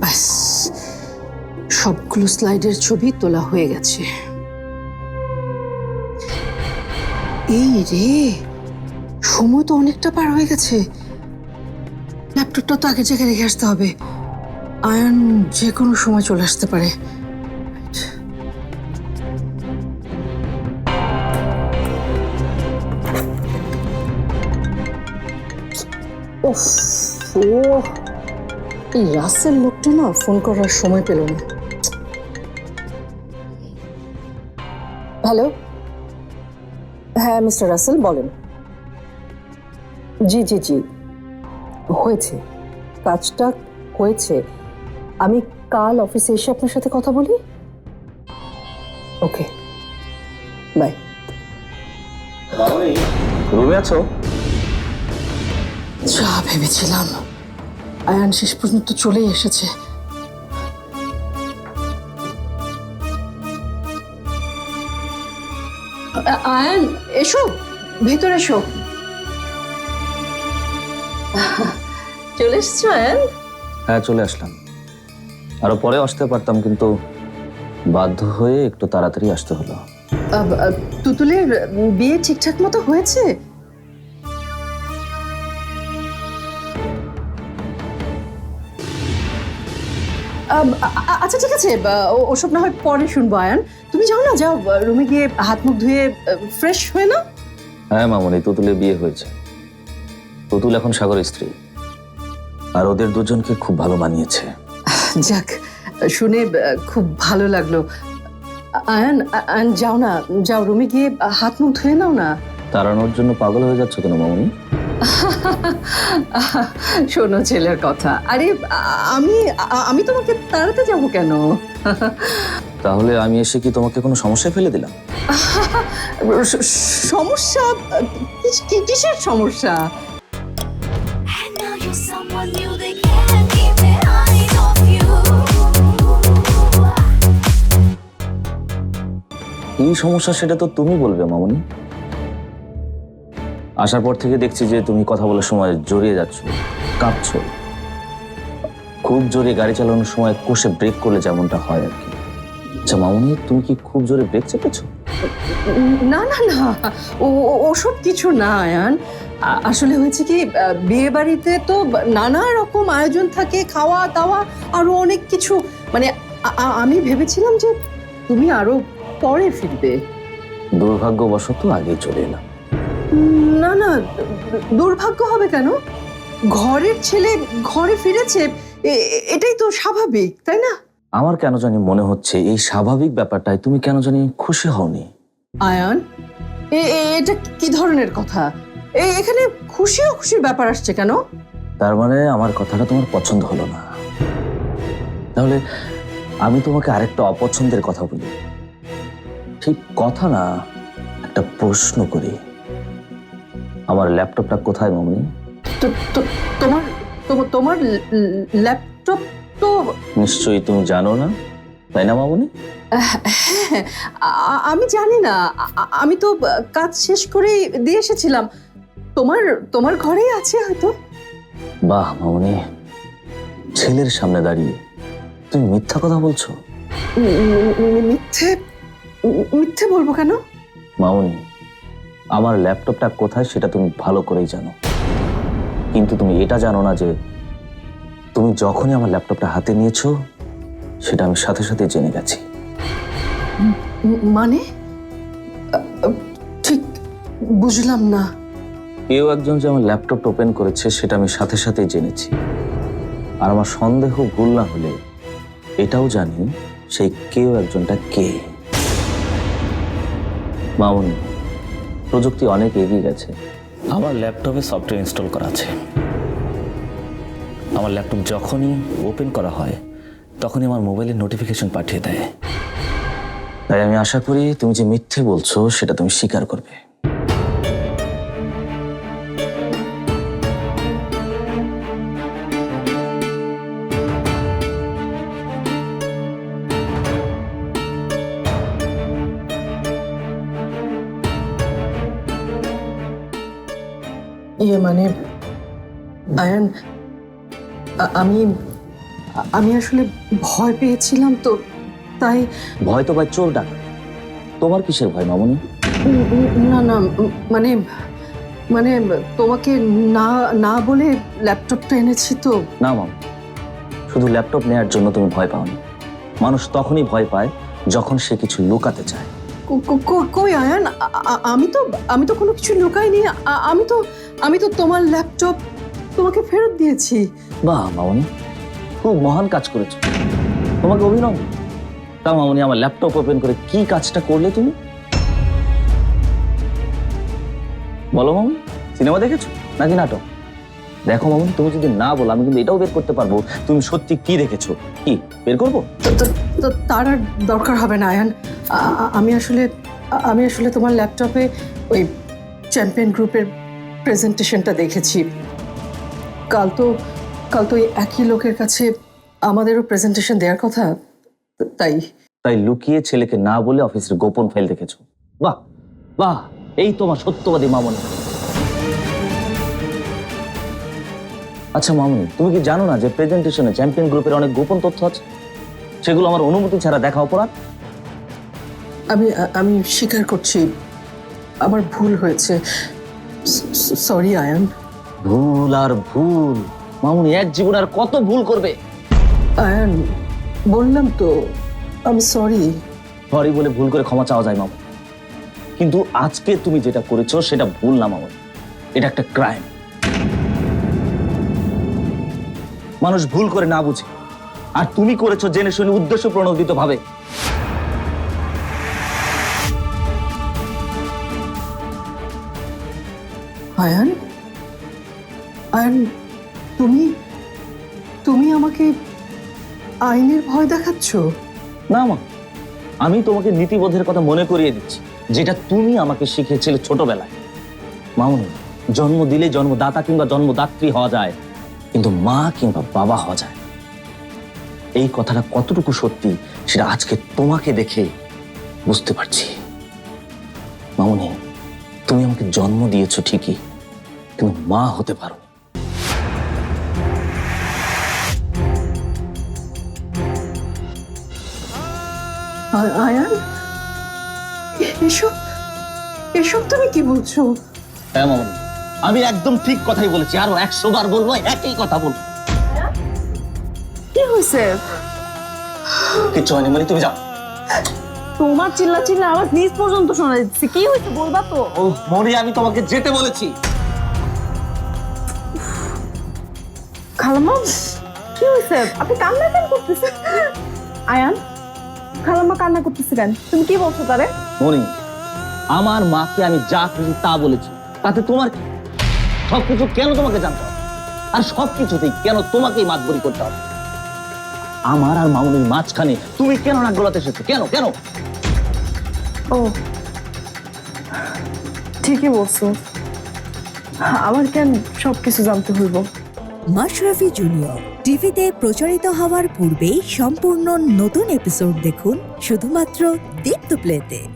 ব্যাস সবগুলো স্লাইডের ছবি তোলা হয়ে গেছে। এই রে, সময় তো অনেকটা পার হয়ে গেছে। ল্যাপটপটা তো আগের জায়গায় রেখে আসতে হবে। আয়ন যে কোনো সময় চলে আসতে পারে। উফ, ও এই রাসেল লোকটা না ফোন করার সময় পেল না। হ্যালো? হ্যাঁ মিস্টার রাসেল বলেন। জি জি জি। হয়েছে। কাজটা হয়েছে। আমি কাল অফিসে এসে আপনার সাথে কথা বলি? ওকে। বাই। রুমে আছো? যা ভেবেছিলাম। আয়ান শেষ পর্যন্ত চলেই এসেছে। আয়ান এসো ভেতরে এসো। চলে এসছো আয়ান? হ্যাঁ চলে আসলাম। আরও পরে আসতে পারতাম কিন্তু বাধ্য হয়ে একটু তাড়াতাড়ি আসতে হলো। তুতুলের বিয়ে ঠিকঠাক মতো হয়েছে? আচ্ছা ঠিক আছে ও- ওসব না হয় পরে শুনব আয়ান। তুমি যাও না যাও রুমে গিয়ে হাত মুখ ধুয়ে ফ্রেশ হয়ে না হ্যাঁ মামনি তুতুলের বিয়ে হয়েছে। তুতুল এখন সাগরের স্ত্রী। আর ওদের দুজনকে খুব ভালো মানিয়েছে। যাক শুনে খুব ভালো লাগল। আয়ান আয়ান যাও না যাও রুমে গিয়ে হাত মুখ ধুয়ে নাও না। তাড়ানোর জন্য পাগল হয়ে যাচ্ছে কেন মামনি? শোনো ছেলের কথা। আরে আমি আমি তোমাকে তাড়াতে যাব কেন? তাহলে আমি এসে কি তোমাকে কোনো সমস্যায় ফেলে দিলাম? সমস্যা কিসের সমস্যা. কি সমস্যা সেটা তো তুমি বলবে মামনি। আসার পর থেকে দেখছি যে তুমি কথা বলার সময় জড়িয়ে যাচ্ছ কাঁপছো। খুব জোরে গাড়ি চালানোর সময় কষে ব্রেক করলে যেমনটা হয় আর কি। আচ্ছা মামনি তুমি কি খুব জোরে ব্রেক চেপেছো? না না না ও- ও- ওসব কিছু না আয়ান। আসলে হয়েছে কি বিয়ে বাড়িতে তো নানা রকম আয়োজন থাকে খাওয়া দাওয়া আরও অনেক কিছু। মানে আমি ভেবেছিলাম যে তুমি আরও পরে ফিরবে। দুর্ভাগ্যবশত আগে চলে এলাম। না না দুর্ভাগ্য হবে কেন? ঘরের ছেলে ঘরে ফিরেছে এটাই তো স্বাভাবিক তাই না? আমার কেন জানি মনে হচ্ছে এই স্বাভাবিক ব্যাপারটায় তুমি কেন জানি খুশি হওনি। আয়ান এ- এ- এটা কি ধরনের কথা? এখানে খুশি খুশির ব্যাপার আসছে কেন? তার মানে আমার কথাটা তোমার পছন্দ হলো না। তাহলে আমি তোমাকে আরেকটা অপছন্দের কথা বলি। ঠিক কথা না একটা প্রশ্ন করি। আমার ল্যাপটপটা কোথায় মামনি? তোমার তোমার ল্যাপটপ তো নিশ্চয়ই তুমি জানো না তাই না মামনি? হ্যাঁ আমি জানি না আমি তো কাজ শেষ করেই দিয়ে এসেছিলাম। তোমার তোমার ঘরেই আছে হয়তো? বাহ মামনি ছেলের সামনে দাঁড়িয়ে। তুমি মিথ্যা কথা বলছো? মিথ্যে মিথ্যে বলব কেন? মামনি আমার ল্যাপটপটা কোথায় সেটা তুমি ভালো করেই জানো। কিন্তু তুমি এটা জানো না যে তুমি যখনই আমার ল্যাপটপটা হাতে নিয়েছো সেটা আমি সাথে সাথে জেনে গেছি। মানে? ঠিক বুঝলাম না। কেউ একজন যে আমার ল্যাপটপটা ওপেন করেছে সেটা আমি সাথে সাথেই জেনেছি। আর আমার সন্দেহ ভুল না হলে এটাও জানি সেই কেউ একজনটা কে। মামুনি প্রযুক্তি অনেক এগিয়ে গেছে। আমার ল্যাপটপে সফটওয়্যার ইনস্টল করা আছে। আমার ল্যাপটপ যখনই ওপেন করা হয় তখনই আমার মোবাইলে নোটিফিকেশন পাঠিয়ে দেয়। তাই আমি আশা করি তুমি যে মিথ্যে বলছো সেটা তুমি স্বীকার করবে। ইয়ে মানে আয়ান আমি আমি আসলে ভয় পেয়েছিলাম তো তাই ভয় তো ভাই চোর ডাক তোমার কিসের ভয় মামনি? না না মানে মানে তোমাকে না না বলে ল্যাপটপটা এনেছি তো। না মাম শুধু ল্যাপটপ নেয়ার জন্য তুমি ভয় পাওনি। মানুষ তখনই ভয় পায় যখন সে কিছু লুকাতে চায়। কই আয়ান? আমি তো আমি তো কোনো কিছু লুকাইনি। আমি তো আমি তো তোমার ল্যাপটপ তোমাকে ফেরত দিয়েছি। বাহ, মামনি। খুব মহান কাজ করেছ। তোমাকে অভিনন্দন তা মামনি, আমার ল্যাপটপ ওপেন করে কি কাজটা করলে তুমি? বলো মামনি, সিনেমা দেখেছ নাকি নাটক? দেখো মামুন তুমি যদি না বলো আমি কিন্তু এটাও বের করতে পারব। তুমি সত্যি কি দেখেছ? কি? বের করব? তার আর দরকার হবে না আয়ান। আমি আসলে আমি আসলে তোমার ল্যাপটপে ওই চ্যাম্পিয়ন গ্রুপের প্রেজেন্টেশনটা দেখেছি। কাল তো কাল তো ওই একই লোকের কাছে আমাদেরও প্রেজেন্টেশন দেওয়ার কথা তাই। তাই লুকিয়ে ছেলেকে না বলে অফিসের গোপন ফাইল দেখেছ। বাহ বাহ এই তোমার সত্যবাদী মামনি। আচ্ছা মামনি তুমি কি জানো না যে প্রেজেন্টেশনে চ্যাম্পিয়ন গ্রুপের অনেক গোপন তথ্য আছে? সেগুলো আমার অনুমতি ছাড়া দেখা অপরাধ? আমি আমি স্বীকার করছি। আমার ভুল হয়েছে। সরি আয়ান। ভুল আর ভুল। মামুনি এক জীবন আর কত ভুল করবে? আয়ান বললাম তো আমি সরি সরি বলে ভুল করে ক্ষমা চাওয়া যায় মামু কিন্তু আজকে তুমি যেটা করেছ সেটা ভুল না মামুনি। এটা একটা ক্রাইম মানুষ ভুল করে না বুঝে। আর তুমি করেছ জেনে শুনে উদ্দেশ্য প্রণোদিত ভাবে। আয়ান? আয়ান তুমি তুমি আমাকে আইনের ভয় দেখাচ্ছ? না মা আমি তোমাকে নীতিবোধের কথা মনে করিয়ে দিচ্ছি যেটা তুমি আমাকে শিখিয়েছিলে ছোটবেলায়। মামুনি জন্ম দিলে জন্মদাতা কিংবা জন্মদাত্রী হওয়া যায়। কিন্তু মা কিংবা বাবা হওয়া যায়। এই কথাটা কতটুকু সত্যি সেটা আজকে তোমাকে দেখে বুঝতে পারছি। মামুনি তুমি আমাকে জন্ম দিয়েছ ঠিকই কিন্তু মা হতে পারো আয়ান এসব এসব তুমি কি বলছো? হ্যাঁ মামুনি। আমি একদম ঠিক কথাই বলেছি আরও একশো বার বলব একই কথা বলব। কি হয়েছে? কিচ্ছু হয়নি মানে তুমি যাও। তোমার চিল্লা চিল্লা আওয়াজ নিচ পর্যন্ত শোনা যাচ্ছে। কি হয়েছে বলবা তো। ও মরি আমি তোমাকে যেতে বলেছি। খালাম্মা কি হয়েছে? আপনি কান্না কেন করতেছেন? আয়ান খালাম্মা কান্না করতেছে কেন? তুমি কি বলছো তারে? মনি আমার মাকে আমি যা খুশি তা বলেছি তাতে তোমার কি সবকিছু কেন তোমাকে জানতে হবে? আর সবকিছুতেই কেন তোমাকেই মাতবরি করতে হবে? আমার আর মামুনির মাঝখানে তুমি কেন নাক গলাতে এসেছ? কেন কেন? ও ঠিকই বলছো। আমার কেন সবকিছু জানতে হইব? মাশরাফি জুনিয়র টিভিতে প্রচারিত হওয়ার পূর্বেই সম্পূর্ণ নতুন এপিসোড দেখুন শুধুমাত্র দীপ্ত প্লেতে।